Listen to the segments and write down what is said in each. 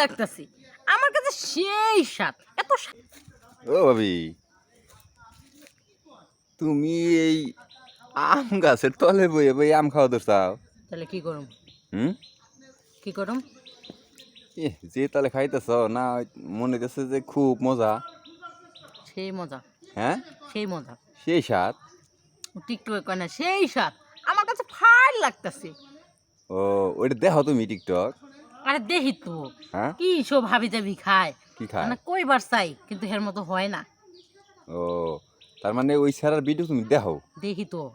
লাগতাছে। আমার কাছে সেই স্বাদ। এত ও ভাবি তুমি এই আম গাছের তলে বইয়ে বই আম খাওয়া দোষাও তাহলে কি করুম? হুম? কি করুম? যে তলে খাইতেছ না মনে হইতেছে যে খুব মজা। সেই মজা। হ্যাঁ? সেই মজা। সেই স্বাদ? টিকটকে কয় না সেই স্বাদ। আমার কাছে ফাল লাগতাছে। ও ওইটা দেখো তুমি টিকটক। আরে দেখি তো। হ্যাঁ? কি সব হাবি জাবি খায়? কি খায়? মানে কইবার চাই কিন্তু এর মতো হয় না। ও তার মানে ওই স্যারের ভিডিও তুমি দেখো? দেখি তো।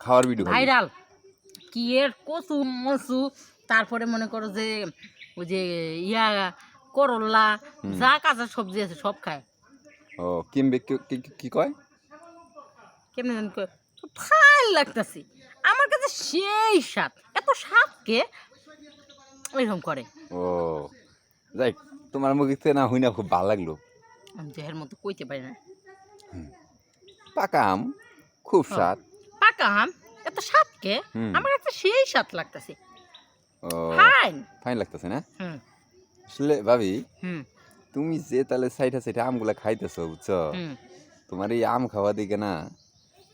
খাওয়ার ভিডিও ভাইরাল। কি এর কচু মচু তারপরে মনে করো যে ওই যে ইয়া করলা যা কাঁচা সবজি আছে সব খায়। ও কিনবে কি- কয়? কেমনি জানি কয়? ফাল লাগতাছে। আমার কাছে সেই স্বাদ। এত স্বাদ কে? ওইরকম করে। ও যাই তোমার মুখে থেকে না হই না খুব ভালো লাগল। আমি মতো কইতে পারি না। পাকা আম খুব স্বাদ। পাকা আম এত স্বাদ কে? আমার সেই স্বাদ লাগতাছে। ও ফাইন। ফাইন লাগতেছে না? আসলে ভাবি তুমি যে তাহলে সাইডে সাইডে আমগুলা খাইতেছো বুঝছ? তোমার এই আম খাওয়া দিকে না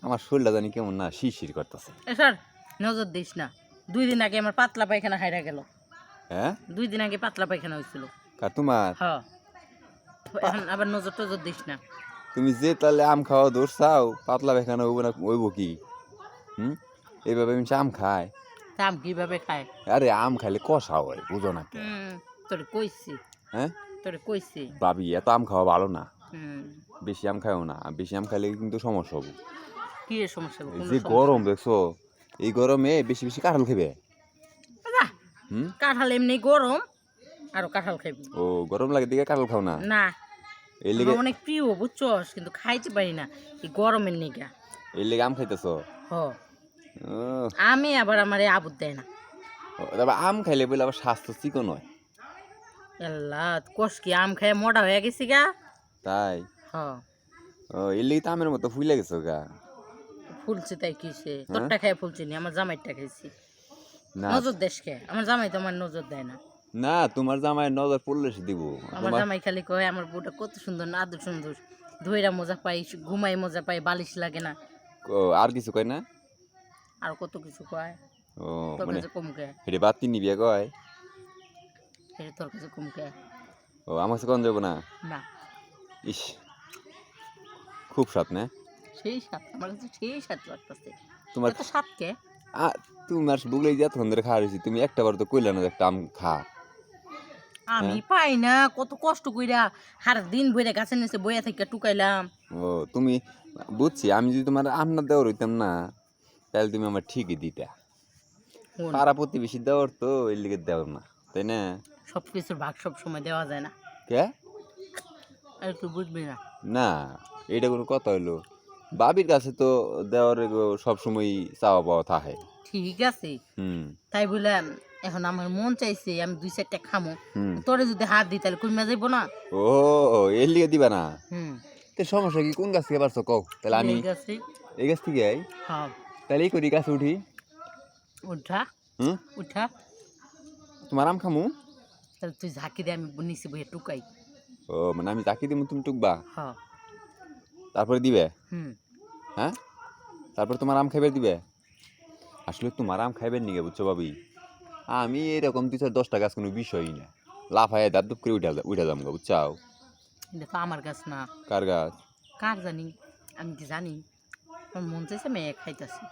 আমার শরীরটা জানি কেমন না শিরশির করতেছে। স্যার নজর দিস না। দুই দিন আগে আমার পাতলা পায়খানা হাইরা গেল। হ্যাঁ? দুই দিন আগে পাতলা পায়খানা হয়েছিল। তোমার? হ্যাঁ। এখন আবার নজর টজর দিস না। তুমি যে তাহলে আম খাওয়া দৌড়ছাও পাতলা বেখানা হইব না হইব কি? হুম? এইভাবে আমি আম খাই দাম কীভাবে খায়? আরে আম খাইলে কষা হয় বুঝো না তোরে কইছি। হ্যাঁ? তোরে কইছি। ভাবি এত আম খাওয়া ভালো না। হুম। বেশি আম খাইও না বেশি আম খাইলে কিন্তু সমস্যা হবে। কি সমস্যা এই যে গরম দেখছ এই গরমে বেশি বেশি কাঁঠাল খাবে। কাঁঠাল এমনি গরম আর কাঁঠাল খাইবি ও গরম লাগে দিকে কাঁঠাল খাও না? না। এই লেগে অনেক প্রিয় বুঝছস? কিন্তু খাইতে পারি না। এই গরমের নিগা এই লেগে আম খাইতেছ? হ। আমি আবার আমার আবুদ দেয় না। তারপর আম খাইলে বলে আবার স্বাস্থ্য চিকন হয়। আল্লাহ কষ কি আম খায় মোটা হয়ে গেছি গা? তাই? হ। ও এই লেগে তো আমের মতো ফুলে গেছো গা? ফুলছে তাই কিসে? হ্যাঁ? তোরটা খায় ফুলছি নি? আমার জামাইটা খাইছি। নজর দেশকে আমার জামাই তো আমার নজর দেয় না। না তোমার জামাই নজর পড়লে সে দিব। আমার জামাই খালি কয় আমার বউটা কত সুন্দর না আদর সুন্দর। ধইরা মজা পাই ঘুমাই মজা পাই বালিশ লাগে না। ও, আর কিছু কয় না? আর কত কিছু কয়? ও মানে কমকে হেঁটে বাদ কিনি বিয়ে কয়? এটা তোর কাছে কমকে ও আমার কাছে কোন যাব না? না। ইস খুব স্বাদ না? সেই সাত আমার কাছে সেই সাত লাগতেছে। তোমার এত সাতকে আ, তোমার বুগলে যা তখন ধরে খাওয়া তুমি একটা বার তো কইলা না একটা আম খা। আমি হ্যাঁ? পাই না কত কষ্ট কইরা হার দিন বইরা গাছের নিচে বইয়া থেকে টুকাইলাম। ও তুমি বুঝছি আমি যদি তোমার আম না দেওয়ার হইতাম না তাহলে তুমি আমার ঠিকই দিতা। পাড়া প্রতিবেশী দেওয়ার তো এর লিগে দেওয়ার না তাই না? সব কিছুর ভাগ সব সময় দেওয়া যায় না। কে? আর তুই বুঝবি না। না এটা কোনো কথা হইল। বাবির কাছে তো দেওয়ার সবসময় চাওয়া পাওয়া থাকে। ঠিক আছে। হুম। তাই বলে এখন আমার মন চাইছে আমি দুই চারটা খামো। তোরে যদি হাত দিই তাহলে কমে যাইব না? ও এর লিগে দিবা না? হুম। তো সমস্যা কি কোন গাছ থেকে পারছ কও? তাহলে আমি এই গাছ। থেকে আই? হ্যাঁ। তাহলে এই করি গাছে উঠি। উঠা। হুম? উঠা। তোমার আম খামু? তাহলে তুই ঝাঁকি দে আমি নিচে বইয়ে টুকাই। ও মানে আমি তাকি দিব তুমি টুকবা? হ্যাঁ। তারপরে দিবে? হ্যাঁ? তারপর তোমার আম খাইবে দিবে? আসলে তোমার আম খাইবেন নিগে বুঝছ ভাবি? আমি এরকম দুই চার দশটা গাছ কোনো বিষয়ই না। লাফায় দাঁত দুপ করে উঠে উঠে যাম গা বুঝছাও? দেখো আমার গাছ না। কার গাছ? কার জানি? আমি কি জানি? মন চাইছে মেয়ে খাইতেছি।